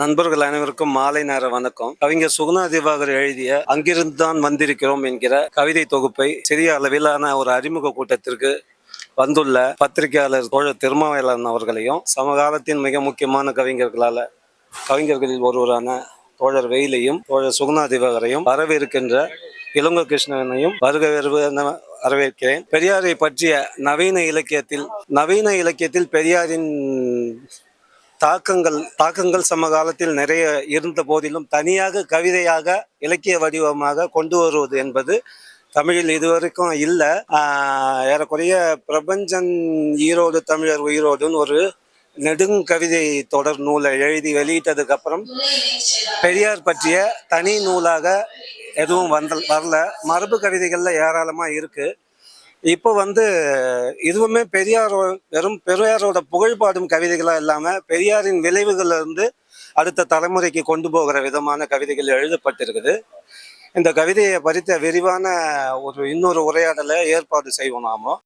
நண்பர்கள் அனைவருக்கும் மாலை நேர வணக்கம். கவிஞர் சுகுணா திவாகர் எழுதிய அங்கிருந்து தான் வந்திருக்கிறோம் என்கிற கவிதை தொகுப்பை சிறிய அளவிலான ஒரு அறிமுக கூட்டத்திற்கு வந்துள்ள பத்திரிகையாளர் தோழர் திருமாவேலன் அவர்களையும் சமகாலத்தின் மிக முக்கியமான கவிஞர்களால கவிஞர்களில் ஒருவரான தோழர் வெயிலையும் தோழர் சுகுணா திவாகரையும் வரவேற்கின்ற இளங்க கிருஷ்ணனையும் வருக வரவேற்கிறேன். பெரியாரை பற்றிய நவீன இலக்கியத்தில் நவீன இலக்கியத்தில் பெரியாரின் தாக்கங்கள் தாக்கங்கள் சமகாலத்தில் நிறைய இருந்த போதிலும் தனியாக கவிதையாக இலக்கிய வடிவமாக கொண்டு வருவது என்பது தமிழில் இதுவரைக்கும் இல்லை. ஏறக்குறைய பிரபஞ்சன் ஈரோடு தமிழர் உயிரோடுன்னு ஒரு நெடுங்கவிதை தொடர் நூலை எழுதி வெளியிட்டதுக்கு அப்புறம் பெரியார் பற்றிய தனி நூலாக எதுவும் வந்த வரல. மரபு கவிதைகளில் ஏராளமாக இருக்குது இப்போ வந்து இதுவுமே பெரியார் வெறும் பெரியாரோட புகழ்பாடும் கவிதைகளாக இல்லாமல் பெரியாரின் விளைவுகள் இருந்து அடுத்த தலைமுறைக்கு கொண்டு போகிற விதமான கவிதைகள் எழுதப்பட்டிருக்குது. இந்த கவிதையை பறித்த விரிவான ஒரு இன்னொரு உரையாடலை ஏற்பாடு செய்வோம் நாம.